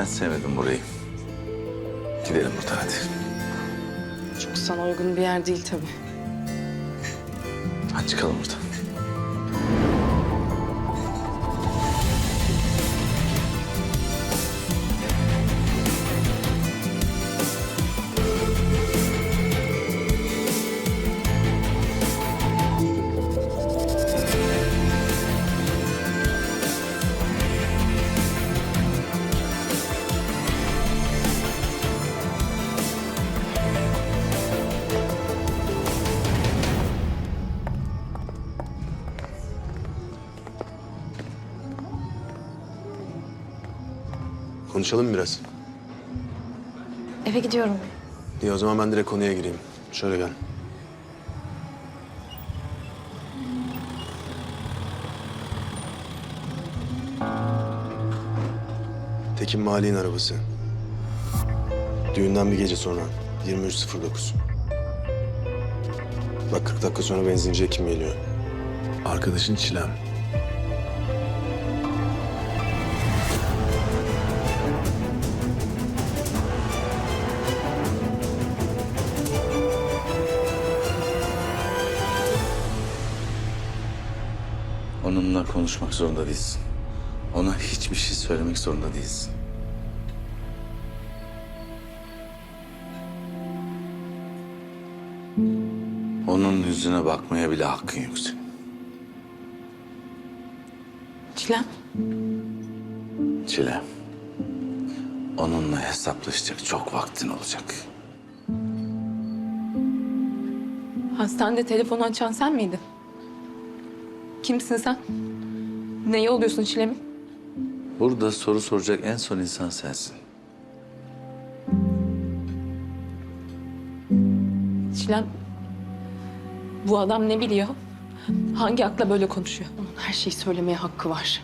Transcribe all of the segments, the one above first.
Ben sevmedim burayı. Gidelim buradan hadi. Çok sana uygun bir yer değil tabii. Hadi çıkalım buradan. Konuşalım biraz. Eve gidiyorum. İyi o zaman ben direkt konuya gireyim. Şöyle gel. Tekin Mali'nin arabası. Düğünden bir gece sonra 23.09. Bak 40 dakika sonra benzinciye kim geliyor? Arkadaşın Çilem. Konuşmak zorunda değilsin. Ona hiçbir şey söylemek zorunda değilsin. Onun yüzüne bakmaya bile hakkın yok senin. Çilem. Çile. Onunla hesaplaşacak çok vaktin olacak. Hastanede telefonu açan sen miydin? Kimsin sen? Neyi oluyorsun Çilem'in? Burada soru soracak en son insan sensin. Çilem. Bu adam ne biliyor? Hangi akla böyle konuşuyor? Onun her şeyi söylemeye hakkı var.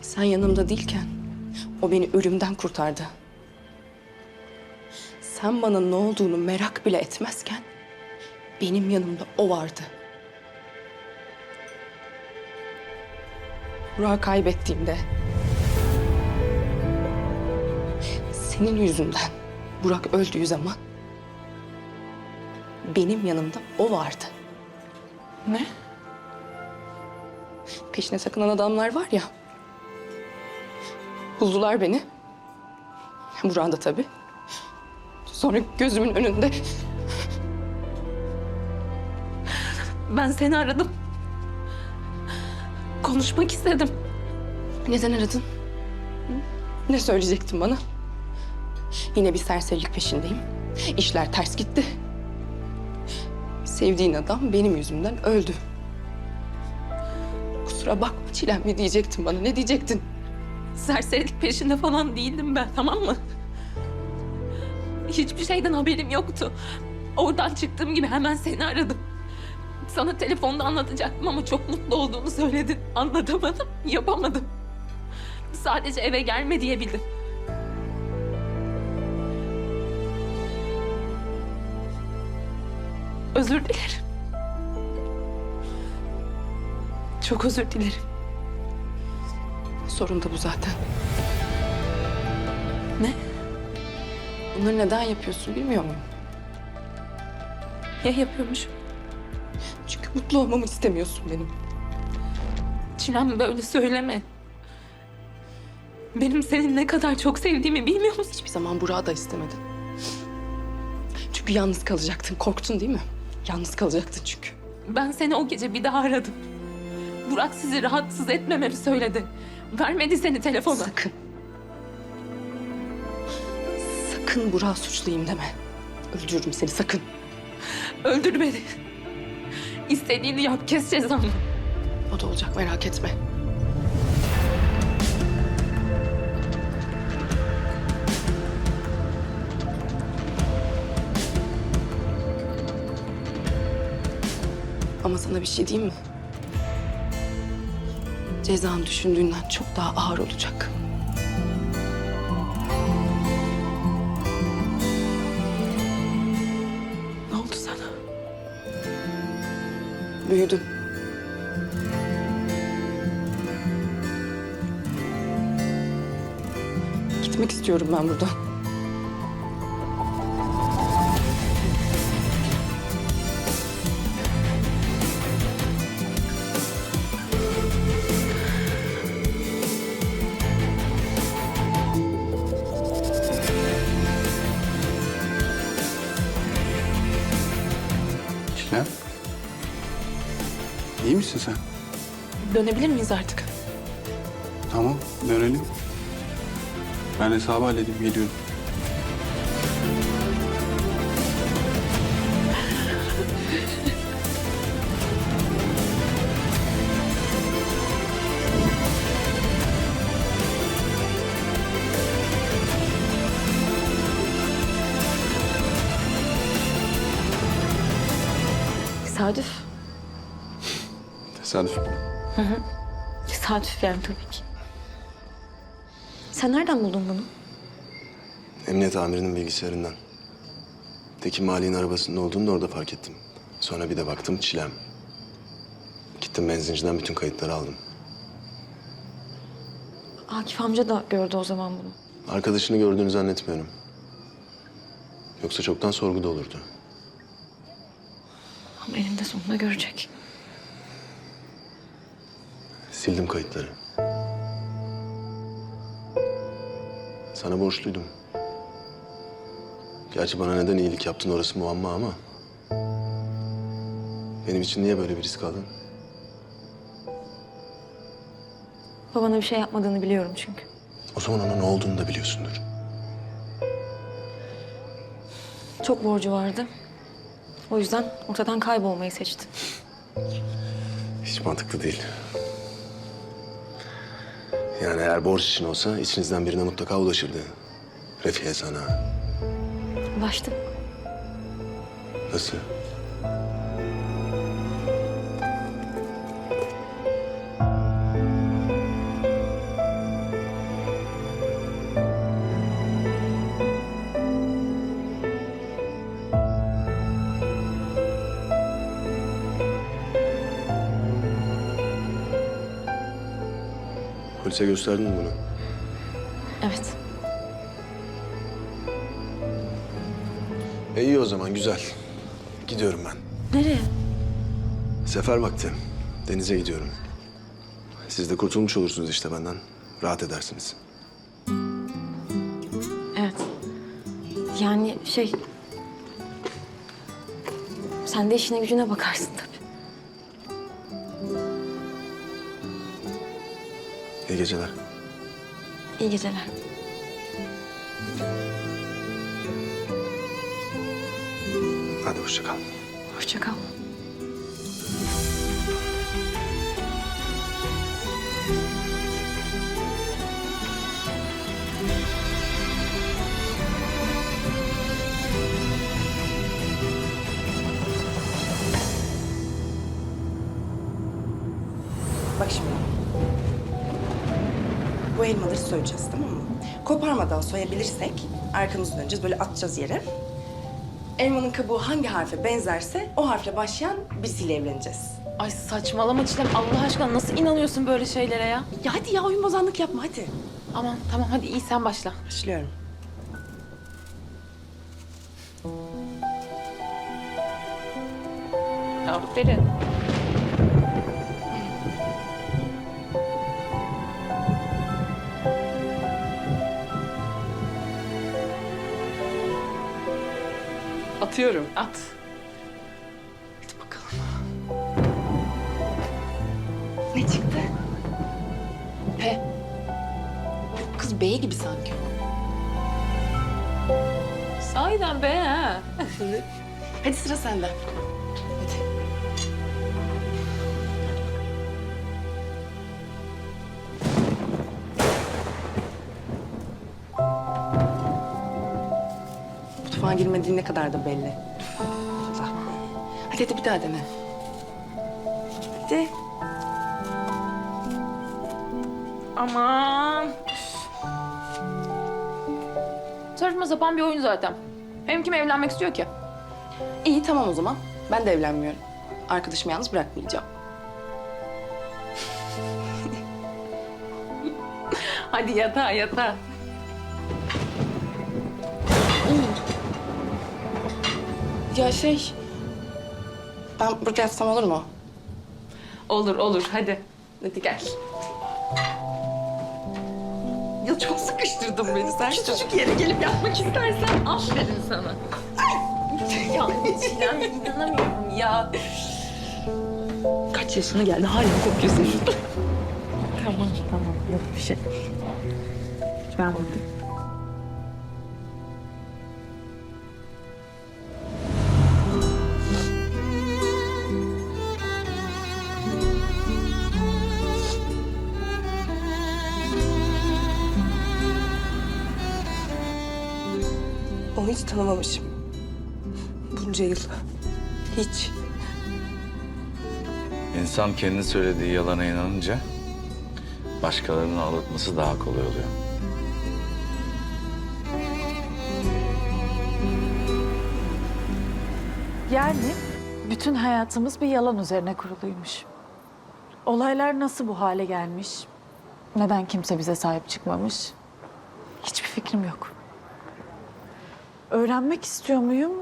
Sen yanımda değilken o beni ölümden kurtardı. Sen bana ne olduğunu merak bile etmezken benim yanımda o vardı. Burak'ı kaybettiğimde senin yüzünden Burak öldüğü zaman benim yanımda o vardı. Ne? Peşine takılan adamlar var ya. Buldular beni. Burak'ı da tabii. Sonra gözümün önünde... Ben seni aradım. Konuşmak istedim. Neden aradın? Ne söyleyecektin bana? Yine bir serserilik peşindeyim. İşler ters gitti. Sevdiğin adam benim yüzümden öldü. Kusura bakma Çilem mi diyecektin bana? Ne diyecektin? Serserilik peşinde falan değildim ben tamam mı? Hiçbir şeyden haberim yoktu. Oradan çıktığım gibi hemen seni aradım. Sana telefonda anlatacaktım ama çok mutlu olduğunu söyledin. Anlatamadım, yapamadım. Sadece eve gelme diyebildim. Özür dilerim. Çok özür dilerim. Sorun da bu zaten. Ne? Bunları neden yapıyorsun bilmiyor muyum? Ya yapıyormuşum? Mutlu olmamı istemiyorsun benim. Çilem böyle söyleme. Benim seni ne kadar çok sevdiğimi bilmiyor musun? Hiçbir zaman Burak'ı da istemedin. Çünkü yalnız kalacaktın. Korktun değil mi? Yalnız kalacaktın çünkü. Ben seni o gece bir daha aradım. Burak sizi rahatsız etmememi söyledi. Vermedi seni telefona. Sakın. Sakın Burak'ı suçlayayım deme. Öldürürüm seni sakın. Öldür beni. İstediğini yap, kes cezamı. O da olacak merak etme. Ama sana bir şey diyeyim mi? Cezan düşündüğünden çok daha ağır olacak. Büyüdün. Gitmek istiyorum ben buradan. Çilem. İyi misin sen? Dönebilir miyiz artık? Tamam, dönelim. Ben hesabı halledip geliyorum. Tesadüf. Tesadüf yani tabii ki. Sen nereden buldun bunu? Emniyet amirinin bilgisayarından. Tekin Mali'nin arabasında olduğunu da orada fark ettim. Sonra bir de baktım çilem. Gittim benzinciden bütün kayıtları aldım. Akif amca da gördü o zaman bunu. Arkadaşını gördüğünü zannetmiyorum. Yoksa çoktan sorguda olurdu. Ama eninde sonunda görecek. Sildim kayıtları. Sana borçluydum. Gerçi bana neden iyilik yaptın orası muamma ama... Benim için niye böyle bir risk aldın? Babana bir şey yapmadığını biliyorum çünkü. O zaman ona ne olduğunu da biliyorsundur. Çok borcu vardı. O yüzden ortadan kaybolmayı seçti. Hiç mantıklı değil. Yani eğer borç için olsa içinizden birine mutlaka ulaşırdı. Refiye sana. Ulaştım. Nasıl? Polise gösterdin mi bunu? Evet. E iyi o zaman güzel. Gidiyorum ben. Nereye? Sefer vakti. Denize gidiyorum. Siz de kurtulmuş olursunuz işte benden. Rahat edersiniz. Evet. Yani şey... Sen de işine gücüne bakarsın tabii. İyi geceler. İyi geceler. Hadi hoşça kal. Hoşça kal. Bu elmaları soyacağız tamam mı? Koparmadan soyabilirsek arkamızı döneceğiz böyle atacağız yere. Elmanın kabuğu hangi harfe benzerse o harfle başlayan birisiyle evleneceğiz. Ay saçmalama Çilem. Allah aşkına nasıl inanıyorsun böyle şeylere ya? Ya hadi ya oyun bozanlık yapma hadi. Aman tamam hadi iyi sen başla. Başlıyorum. Aferin. Atıyorum. At. Hadi bakalım. Ne çıktı? P. Bu kız B gibi sanki. Sahiden B ha. Hadi sıra sende. Mutfağa girmediğin ne kadar da belli. Allah. Hadi hadi bir daha dene. Hadi. Aman. Saçma sapan bir oyun zaten. Hem kim evlenmek istiyor ki? İyi tamam o zaman. Ben de evlenmiyorum. Arkadaşımı yalnız bırakmayacağım. Hadi yatağa yatağa. Ya şey... Ben buraya yatsam olur mu? Olur olur hadi. Hadi gel. Ya çok sıkıştırdın beni. Sen küçücük yere gelip yatmak istersen. Aferin sana. ya Çilem inanamıyorum ya. Kaç yaşına geldi hala kokuyorsun şurada. Tamam tamam yok bir şey. Ben buradayım. Hiç tanımamışım. Bunca yıl. Hiç. İnsan kendi söylediği yalana inanınca başkalarının aldatması daha kolay oluyor. Yani bütün hayatımız bir yalan üzerine kuruluymuş. Olaylar nasıl bu hale gelmiş? Neden kimse bize sahip çıkmamış? Hiçbir fikrim yok. Öğrenmek istiyor muyum?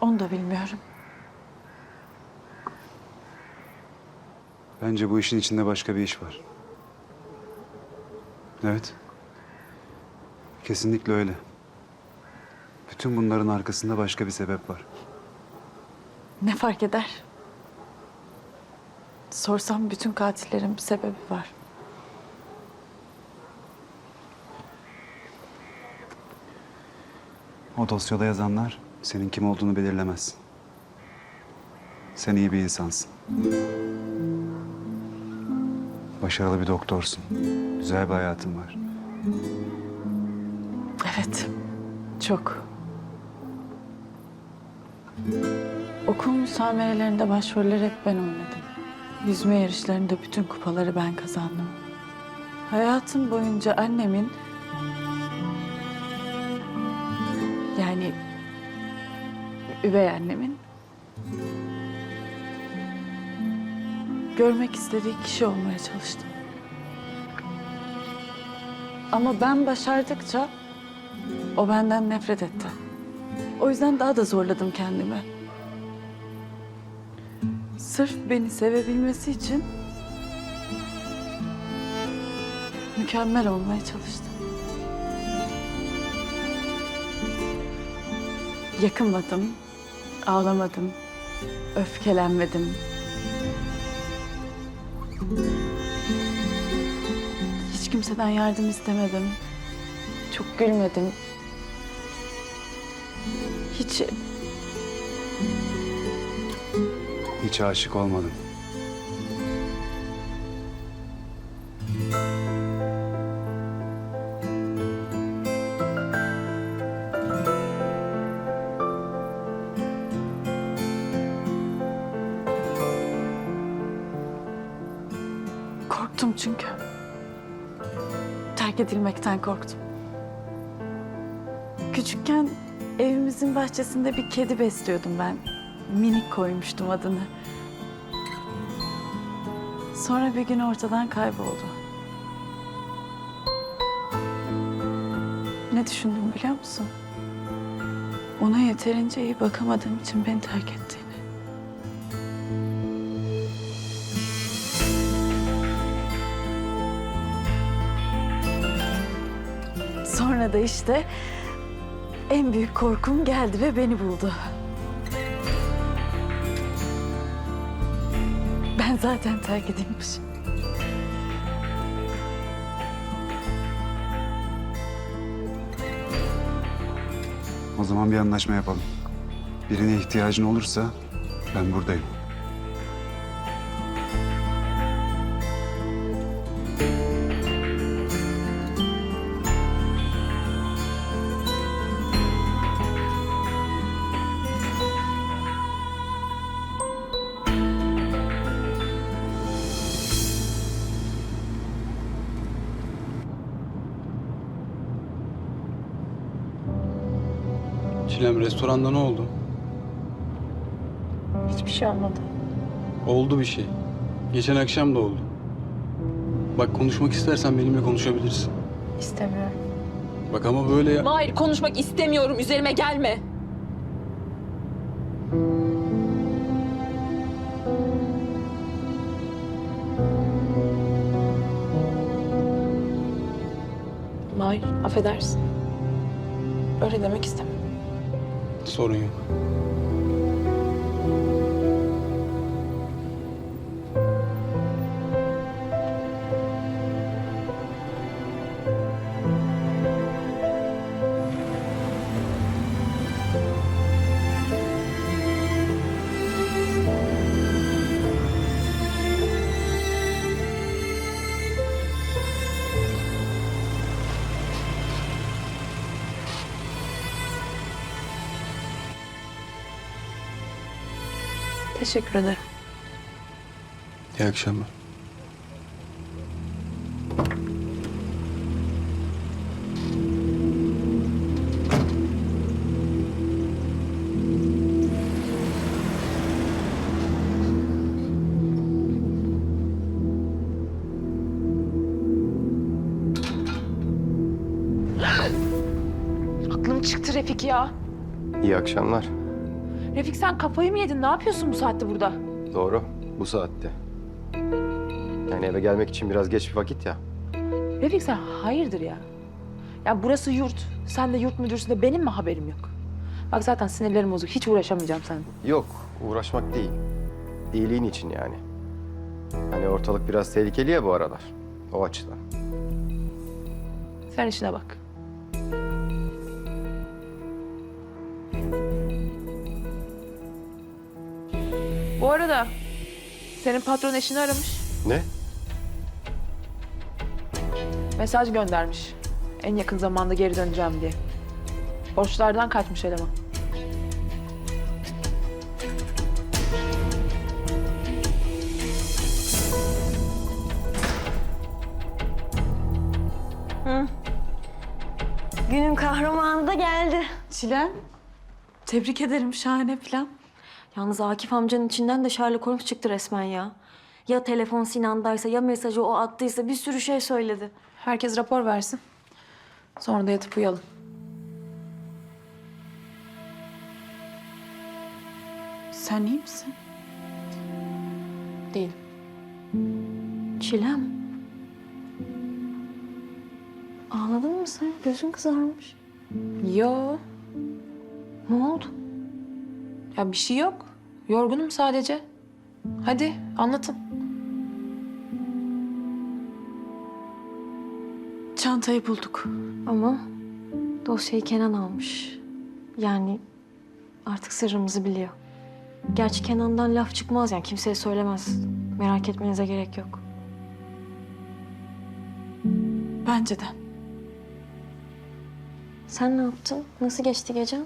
Onu da bilmiyorum. Bence bu işin içinde başka bir iş var. Evet. Kesinlikle öyle. Bütün bunların arkasında başka bir sebep var. Ne fark eder? Sorsam bütün katillerin bir sebebi var. O dosyada yazanlar senin kim olduğunu belirlemez. Sen iyi bir insansın. Başarılı bir doktorsun. Güzel bir hayatın var. Evet, çok. Okul müsamerelerinde başrolleri hep ben oynadım. Yüzme yarışlarında bütün kupaları ben kazandım. Hayatım boyunca annemin... üvey annemin... Görmek istediği kişi olmaya çalıştım. Ama ben başardıkça o benden nefret etti. O yüzden daha da zorladım kendimi. Sırf beni sevebilmesi için mükemmel olmaya çalıştım. Yakınmadım, ağlamadım, öfkelenmedim. Hiç kimseden yardım istemedim. Çok gülmedim. Hiç Hiç aşık olmadım. Edilmekten korktum. Küçükken evimizin bahçesinde bir kedi besliyordum ben. Minik koymuştum adını. Sonra bir gün ortadan kayboldu. Ne düşündüm biliyor musun? Ona yeterince iyi bakamadığım için beni terk ettiğini. Sonra da işte en büyük korkum geldi ve beni buldu. Ben zaten terk edilmişim. O zaman bir anlaşma yapalım. Birine ihtiyacın olursa ben buradayım. Restoranda ne oldu? Hiçbir şey olmadı. Oldu bir şey. Geçen akşam da oldu. Bak konuşmak istersen benimle konuşabilirsin. İstemiyorum. Bak ama böyle... ya- Mahir konuşmak istemiyorum. Üzerime gelme. Mahir affedersin. Öyle demek istemedim. Sorun yok. Teşekkür ederim. İyi akşamlar. Aklım çıktı Refik ya. İyi akşamlar. Refik sen kafayı mı yedin? Ne yapıyorsun bu saatte burada? Doğru, bu saatte. Yani eve gelmek için biraz geç bir vakit ya. Refik sen hayırdır ya? Ya burası yurt. Sen de yurt müdürsün de benim mi haberim yok? Bak zaten sinirlerim bozuk. Hiç uğraşamayacağım seninle. Yok, uğraşmak değil. İyiliğin için yani. Hani ortalık biraz tehlikeli ya bu aralar. O açıdan. Sen işine bak. Bu arada senin patron eşini aramış. Ne? Mesaj göndermiş. En yakın zamanda geri döneceğim diye. Borçlardan kaçmış eleman. Günün kahramanı da geldi. Çilem, tebrik ederim. Şahane plan. Yalnız Akif amcanın içinden de Sherlock Holmes çıktı resmen ya. Ya telefon Sinan'daysa ya mesajı o attıysa bir sürü şey söyledi. Herkes rapor versin. Sonra da yatıp uyuyalım. Sen iyi misin? Değil. Çilem. Ağladın mı sen? Gözün kızarmış. Yo. Ne oldu? Ya bir şey yok. Yorgunum sadece. Hadi anlatın. Çantayı bulduk. Ama dosyayı Kenan almış. Yani artık sırrımızı biliyor. Gerçi Kenan'dan laf çıkmaz yani kimseye söylemez. Merak etmenize gerek yok. Bence de. Sen ne yaptın? Nasıl geçti gecen?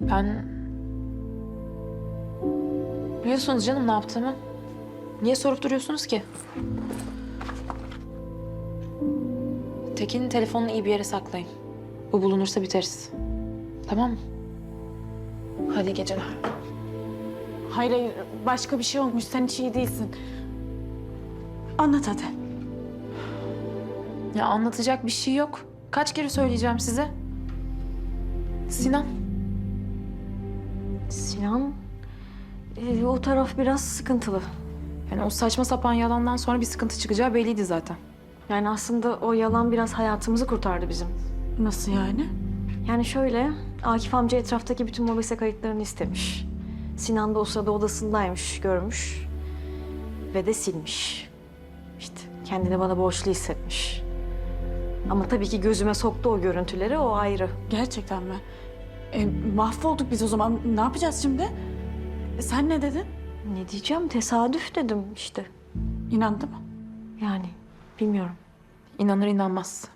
Ben... Biliyorsunuz canım ne yaptığımı. Niye sorup duruyorsunuz ki? Tekin'in telefonunu iyi bir yere saklayın. Bu bulunursa biteriz. Tamam mı? Hadi iyi geceler. Hayır hayır başka bir şey olmuş. Sen hiç iyi değilsin. Anlat hadi. Ya anlatacak bir şey yok. Kaç kere söyleyeceğim size? Sinan. Sinan, e, o taraf biraz sıkıntılı. Yani o saçma sapan yalandan sonra bir sıkıntı çıkacağı belliydi zaten. Yani aslında o yalan biraz hayatımızı kurtardı bizim. Nasıl yani? Yani şöyle, Akif amca etraftaki bütün mobese kayıtlarını istemiş. Sinan da o sırada odasındaymış, görmüş. Ve de silmiş. İşte kendini bana borçlu hissetmiş. Ama tabii ki gözüme soktu o görüntüleri, o ayrı. Gerçekten mi? E, mahvolduk biz o zaman. Ne yapacağız şimdi? E, sen ne dedin? Ne diyeceğim, tesadüf dedim işte. İnandı mı? Yani bilmiyorum. İnanır inanmaz.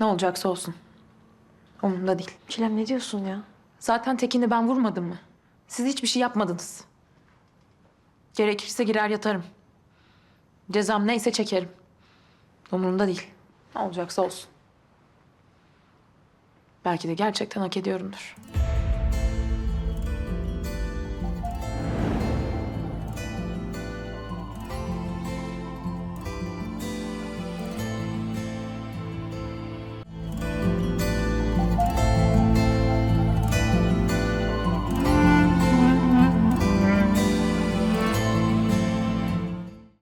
Ne olacaksa olsun. Umurumda değil. Çilem ne diyorsun ya? Zaten Tekin'i ben vurmadım mı? Siz hiçbir şey yapmadınız. Gerekirse girer yatarım. Cezam neyse çekerim. Umurumda değil. Ne olacaksa olsun. Belki de gerçekten hak ediyorumdur.